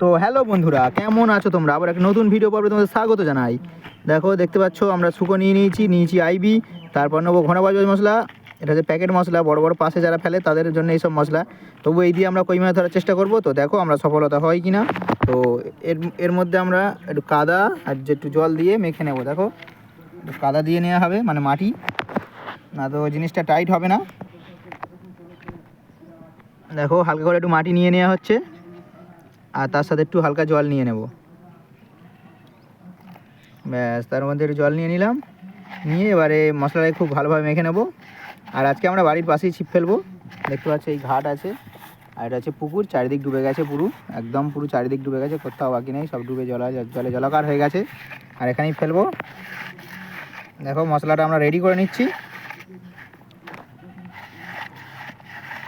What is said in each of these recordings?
তো হ্যালো বন্ধুরা, কেমন আছো তোমরা? আবার একটা নতুন ভিডিও পর্বে তোমাদের স্বাগত জানাই। দেখো, দেখতে পাচ্ছ, আমরা শুকো নিয়ে নিয়েছি নিয়েছি আইবি তারপর নেব ঘন বাজাজ মশলা, এটা যে প্যাকেট মশলা, বড় বড় পাশে যারা ফেলে তাদের জন্য এইসব মশলা। তবু এই দিয়ে আমরা কই মাছ ধরার চেষ্টা করব, তো দেখো আমরা সফলতা হয় কি না তো এর এর মধ্যে আমরা একটু কাদা আর যে একটু জল দিয়ে মেখে নেব, দেখো। কাদা দিয়ে নেওয়া হবে মানে মাটি। না তো জিনিসটা টাইট হবে না। দেখো, হালকা করে একটু মাটি নিয়ে নেওয়া হচ্ছে। আর তার সাথে একটু হালকা জল নিয়ে নেব। ব্যাস, তার মধ্যে জল নিয়ে নিলাম। নিয়ে এবারে মশলাটাকে খুব ভালোভাবে মেখে নেব। আর আজকে আমরা বাড়ির পাশেই ছিপ ফেলব। দেখতে পাচ্ছি এই ঘাট আছে। আর এটা হচ্ছে পুকুর, চারিদিক ডুবে গেছে পুরো। একদম পুরো চারিদিক ডুবে গেছে, কোথাও বাকি নেই, সব ডুবে জলা জলে জলাকার হয়ে গেছে। আর এখানেই ফেলব। দেখো, মশলাটা আমরা রেডি করে নিচ্ছি।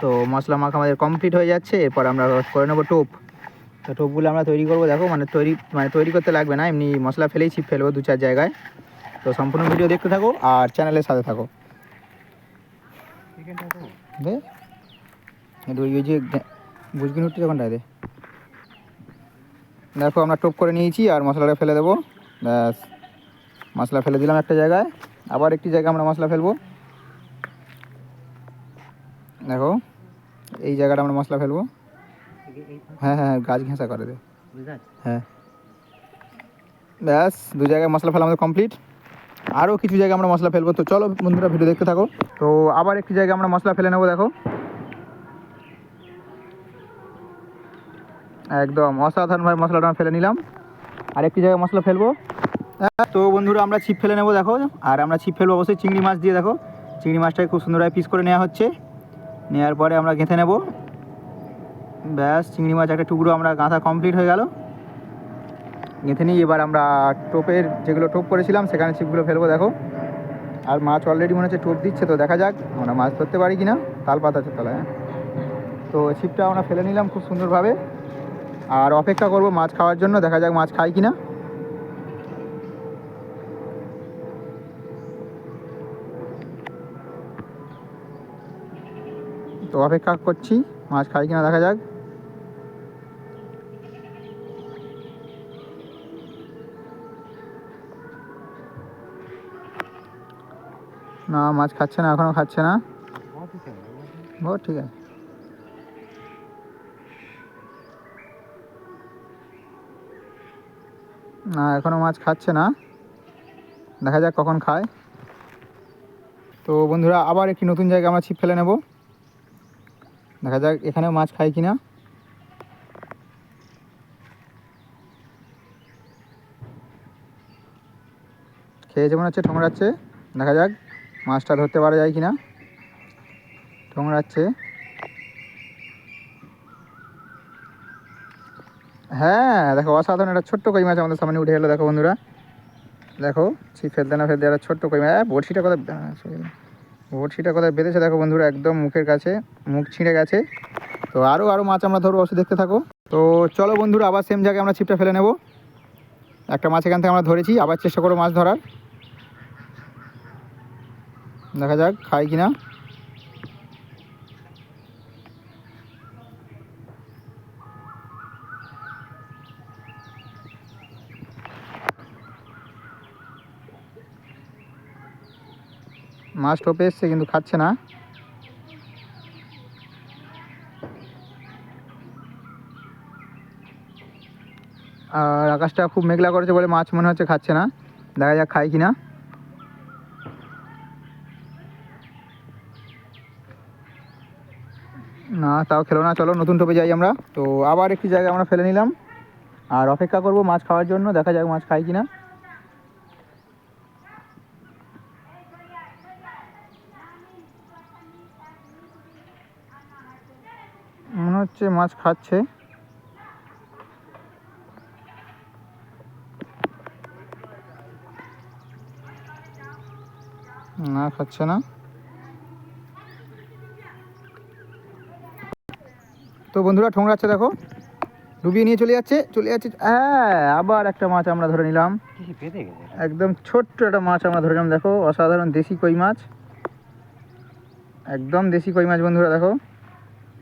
তো মশলা মাখা আমাদের কমপ্লিট হয়ে যাচ্ছে। এরপর আমরা করে নেব টোপ। তো টোপগুলো আমরা তৈরি করব, দেখো মানে তৈরি মানে তৈরি করতে লাগবে না, এমনি মশলা ফেলেই ছিপ ফেলব দু চার জায়গায়। তো সম্পূর্ণ ভিডিও দেখতে থাকো আর চ্যানেলের সাথে থাকো। ওই যে যখন দেখো, আমরা টোপ করে নিয়েছি আর মশলাটা ফেলে দেবো। ব্যাস। মশলা ফেলে দিলাম একটা জায়গায়, আবার একটি জায়গায় আমরা মশলা ফেলব। দেখো, এই জায়গাটা আমরা মশলা ফেলব। হ্যাঁ হ্যাঁ গাছ ঘেঁষা করে দে। হ্যাঁ। ব্যাস দু জায়গায় মশলা ফেলা আমাদের কমপ্লিট আরও কিছু জায়গায় আমরা মশলা ফেলব। তো চলো বন্ধুরা ভিডিও দেখতে থাকো। তো আবার একটি জায়গায় আমরা মশলা ফেলে নেব দেখো। একদম অসাধারণভাবে মশলাটা আমরা ফেলে নিলাম। আর একটি জায়গায় মশলা ফেলব। হ্যাঁ, তো বন্ধুরা আমরা ছিপ ফেলে নেব দেখো। আর আমরা ছিপ ফেলব অবশ্যই চিংড়ি মাছ দিয়ে দেখো। চিংড়ি মাছটাকে খুব সুন্দরভাবে পিস করে নেওয়া হচ্ছে। নেওয়ার পরে আমরা গেঁথে নেব। ব্যাস, চিংড়ি মাছ একটা টুকরো আমরা গাঁথা কমপ্লিট হয়ে গেল। গেঁথে নিই এবার আমরা টোপের যেগুলো টোপ করেছিলাম, সেখানে ছিপগুলো ফেলব, দেখো। আর মাছ অলরেডি মনে হচ্ছে টোপ দিচ্ছে, তো দেখা যাক আমরা মাছ ধরতে পারি কি না তাল পাতা আছে তলায় হ্যাঁ। তো ছিপটা আমরা ফেলে নিলাম খুব সুন্দরভাবে। আর অপেক্ষা করব মাছ খাওয়ার জন্য, দেখা যাক মাছ খাই কি না তো অপেক্ষা করছি, মাছ খাই কিনা দেখা যাক। না, মাছ খাচ্ছে না, এখনও খাচ্ছে না। ও, ঠিক আছে। না, এখনও মাছ খাচ্ছে না। দেখা যাক কখন খায়। তো বন্ধুরা, আবার একটি নতুন জায়গায় আমরা ছিপ ফেলে নেব। দেখা যাক এখানেও মাছ খায় কিনা। খেয়েছে মনে হচ্ছে ঠোঙরাচ্ছে। দেখা যাক মাছটা ধরতে পারা যায় কিনা। ঠোঙরাচ্ছে। হ্যাঁ দেখো অসাধারণ একটা ছোট্ট কই মাছ আমাদের সামনে উঠে এলো দেখো বন্ধুরা। দেখো ছিপ ফেলতে না ফেলতে একটা ছোট্ট কই মাছ। হ্যাঁ, বড়শিটা কথা বড়শিটা কোথায় বেঁধেছে দেখো বন্ধুরা, একদম মুখের কাছে, মুখ ছিঁড়ে গেছে। তো আরও আরও মাছ আমরা ধরবো, অবশ্যই দেখতে থাকো। তো চলো বন্ধুরা, আবার সেম জায়গায় আমরা ছিপটা ফেলে নেব। একটা মাছ এখান থেকে আমরা ধরেছি, আবার চেষ্টা করব মাছ ধরার। দেখা যাক খাই কিনা। মাছ টোপে এসছে কিন্তু খাচ্ছে না। আর আকাশটা খুব মেঘলা করেছে বলে মাছ মনে হচ্ছে খাচ্ছে না। দেখা যাক খায় কিনা। না, তাও খেলো না, চলো নতুন টোপে যাই আমরা। তো আবার একটি জায়গায় আমরা ফেলে নিলাম। আর অপেক্ষা করব মাছ খাওয়ার জন্য, দেখা যাক মাছ খায় কিনা। হচ্ছে মাছ খাচ্ছে। না খাচ্ছে না। তো বন্ধুরা ঠোংরাচ্ছে দেখো। ডুবিয়ে নিয়ে চলে যাচ্ছে চলে যাচ্ছে। হ্যাঁ আবার একটা মাছ আমরা ধরে নিলাম। একদম ছোট্ট একটা মাছ আমরা ধরে নিলাম দেখো। অসাধারণ দেশি কই মাছ। একদম দেশি কই মাছ বন্ধুরা দেখো।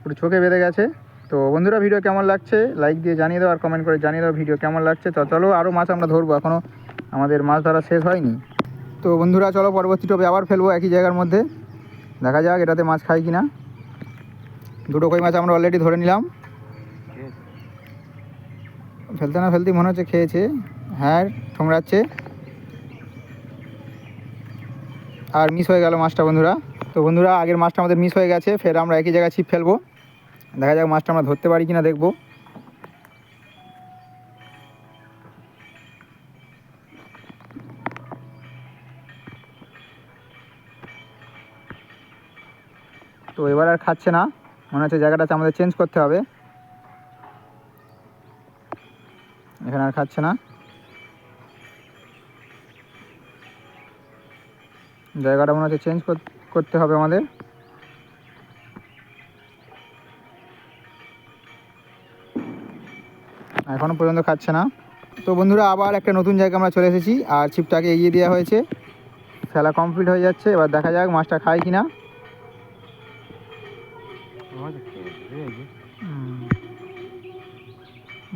পুরো চোখে বেঁধে গেছে। তো বন্ধুরা ভিডিও কেমন লাগছে? লাইক দিয়ে জানিয়ে দাও আর কমেন্ট করে জানিয়ে দাও ভিডিও কেমন লাগছে। তো চলো আরও মাছ আমরা ধরবো। এখনও আমাদের মাছ ধরা শেষ হয়নি। তো বন্ধুরা, চলো পরবর্তী টবে আবার ফেলব একই জায়গার মধ্যে। দেখা যাক এটাতে মাছ খাই কি না দুটো কই মাছ আমরা অলরেডি ধরে নিলাম। ফেলতে না ফেলতেই মনে হচ্ছে খেয়েছে। হ্যাঁ ঠোংরাচ্ছে আর মিস হয়ে গেল মাছটা বন্ধুরা। তো বন্ধুরা, আগের মাছটা আমাদের মিস হয়ে গেছে। ফের আমরা একই জায়গায় ছিপ ফেলব। দেখা যাক মাছটা আমরা ধরতে পারি কিনা দেখব। তো এবার আর খাচ্ছে না। মনে হচ্ছে জায়গাটাতে আমাদের চেঞ্জ করতে হবে। এখানে আর খাচ্ছে না। জায়গাটা মনে হচ্ছে চেঞ্জ করতে হবে আমাদের। এখনও পর্যন্ত খাচ্ছে না। তো বন্ধুরা, আবার একটা নতুন জায়গায় আমরা চলে এসেছি। আর ছিপটাকে এগিয়ে দেওয়া হয়েছে। খেলা কমপ্লিট হয়ে যাচ্ছে। এবার দেখা যাক মাছটা খায় কি না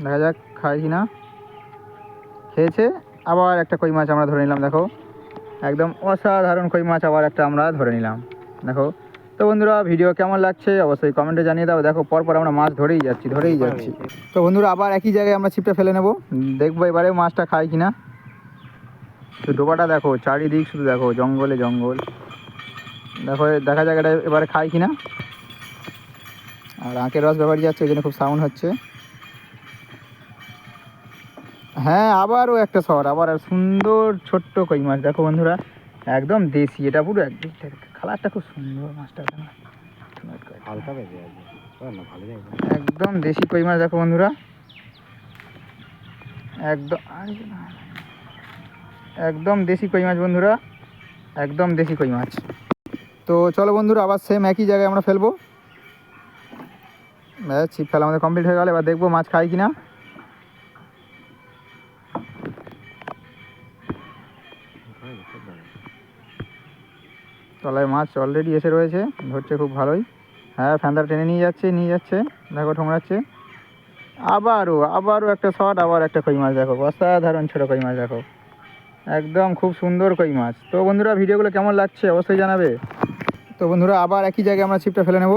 দেখা যাক খায় কি না খেয়েছে। আবার একটা কই মাছ আমরা ধরে নিলাম, দেখো। একদম অসাধারণ কই মাছ আবার একটা আমরা ধরে নিলাম, দেখো। তো বন্ধুরা ভিডিও কেমন লাগছে? অবশ্যই কমেন্টে জানিয়ে দাও। দেখো পরপর আমরা মাছ ধরেই যাচ্ছি ধরেই যাচ্ছি। তো বন্ধুরা আবার একই জায়গায় আমরা ছিপটা ফেলে নেব। দেখব এবারে মাছটা খায় কি না তো ডোবাটা দেখো চারিদিক শুধু দেখো জঙ্গলে জঙ্গল। দেখো দেখা যাক এটা এবারে খায় কি না আর আঁকের রস ব্যবহার যাচ্ছে ওই জন্য খুব সাউন্ড হচ্ছে। হ্যাঁ আবারও একটা শহর আবার সুন্দর ছোট্ট কই মাছ। দেখো বন্ধুরা একদম দেশি এটা পুরো একদম কালারটা খুব সুন্দর মাছটা হালকা বেজে আছে। ভালো একদম দেশি কই মাছ দেখো বন্ধুরা। একদম একদম দেশি কই মাছ বন্ধুরা। একদম দেশি কই মাছ। তো চলো বন্ধুরা আবার সেম একই জায়গায় আমরা ফেলব। ছিপ ফেলা আমাদের কমপ্লিট হয়ে গেল। এবার দেখব মাছ খাই কিনা। তলায় মাছ অলরেডি এসে রয়েছে ধরছে খুব ভালোই। হ্যাঁ ফ্যান্দার টেনে নিয়ে যাচ্ছে নিয়ে যাচ্ছে দেখো ঠোঙরাচ্ছে। আবারও আবারও একটা শট আবার একটা কই মাছ দেখো অসাধারণ ছোটো কই মাছ দেখো। একদম খুব সুন্দর কই মাছ। তো বন্ধুরা ভিডিওগুলো কেমন লাগছে অবশ্যই জানাবে। তো বন্ধুরা আবার একই জায়গায় আমরা ছিপটা ফেলে নেব।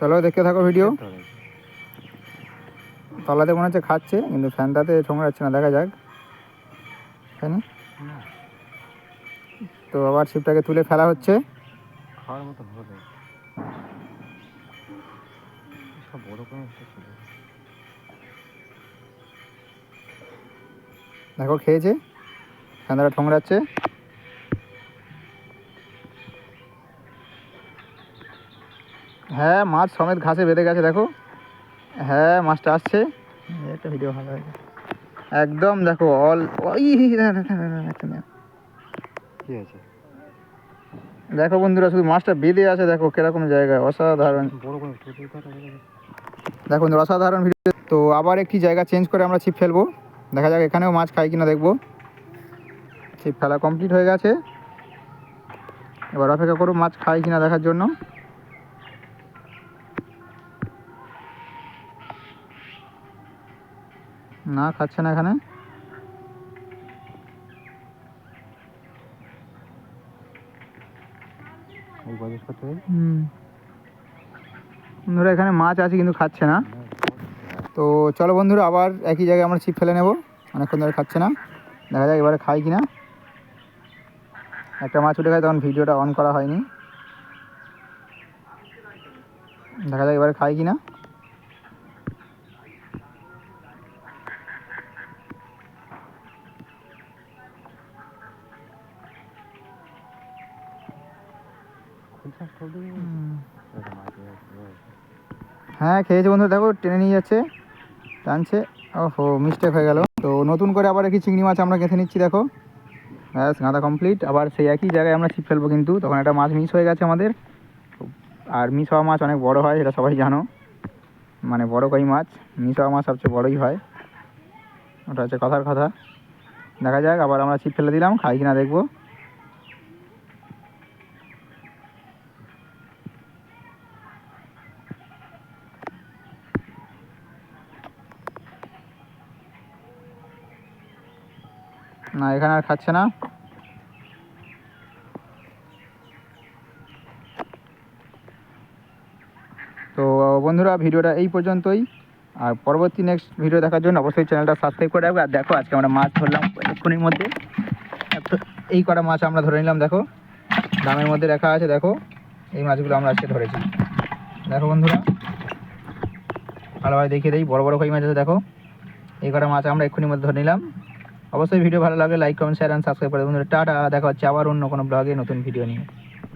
চলো দেখতে থাকো ভিডিও তলাতে মনে হচ্ছে খাচ্ছে কিন্তু ফ্যানটাতে ঠোঙরাচ্ছে না দেখা যাক। তাই না তো আবার ছিপটাকে তুলে ফেলা হচ্ছে। খাওয়ার মতো হবে। সব বড় করে দেখো খেয়েছে। ফ্যানটা ঠোঙরাচ্ছে। হ্যাঁ মাছ সমেত ঘাসে বেঁধে গেছে দেখো। হ্যাঁ মাছটা আসছে। একটা ভিডিও ভালো হয়েছে। একদম দেখো অল কি আছে দেখো বন্ধুরা শুধু মাছটা বেঁধে আছে দেখো কীরকম জায়গায় অসাধারণ। দেখো বন্ধুরা অসাধারণ ভিডিও তো আবার একটি জায়গা চেঞ্জ করে আমরা ছিপ ফেলব। দেখা যাক এখানেও মাছ খাই কিনা দেখব। ছিপ ফেলা কমপ্লিট হয়ে গেছে। এবার অপেক্ষা করো মাছ খাই কিনা দেখার জন্য। না খাচ্ছে না এখানে? বন্ধুরা এখানে মাছ আছে কিন্তু খাচ্ছে না। তো চলো বন্ধুরা আবার একই জায়গায় আমরা ছিপ ফেলে নেব। অনেকক্ষণ ধরে খাচ্ছে না। দেখা যাক এবারে খাই কিনা। একটা মাছ উঠে খায় তখন ভিডিওটা অন করা হয়নি। দেখা যাক এবারে খাই কিনা। হ্যাঁ খেয়েছে বন্ধু, দেখো, টেনে নিয়ে যাচ্ছে, টানছে। ওহো মিস্টেক হয়ে গেল। তো নতুন করে আবার একই চিংড়ি মাছ আমরা গেঁথে নিচ্ছি, দেখো। ব্যাস, গাঁদা কমপ্লিট আবার সেই একই জায়গায় আমরা ছিপ ফেলব কিন্তু। তখন একটা মাছ মিস হয়ে গেছে আমাদের। আর মিস হওয়া মাছ অনেক বড় হয়, সেটা সবাই জানো। মানে বড় কই মাছ মিস হওয়া মাছ সবচেয়ে বড়ই হয়। ওটা হচ্ছে কথার কথা। দেখা যাক, আবার আমরা ছিপ ফেলে দিলাম, খাই কিনা দেখব। না, এখানে আর খাচ্ছে না। তো, বন্ধুরা, ভিডিওটা এই পর্যন্তই। আর পরবর্তী নেক্সট ভিডিও দেখার জন্য অবশ্যই চ্যানেলটা সাবস্ক্রাইব করে রাখবে। আর দেখো, আজকে আমরা মাছ ধরলাম এক্ষুনির মধ্যে। এই কটা মাছ আমরা ধরে নিলাম, দেখো। দামের মধ্যে রাখা আছে, দেখো। এই মাছগুলো আমরা আজকে ধরেছি। দেখো, বন্ধুরা। ভালোভাবে দেখিয়ে দিই। বড় বড় কই মাছ আছে, দেখো। এই কটা মাছ আমরা এক্ষুনি মধ্যে ধরে নিলাম। অবশ্যই ভিডিও ভালো লাগে like comment share and subscribe করে দেবেন। টাটা, দেখা হচ্ছে আবার অন্য কোনো ব্লগে নতুন ভিডিও নিয়ে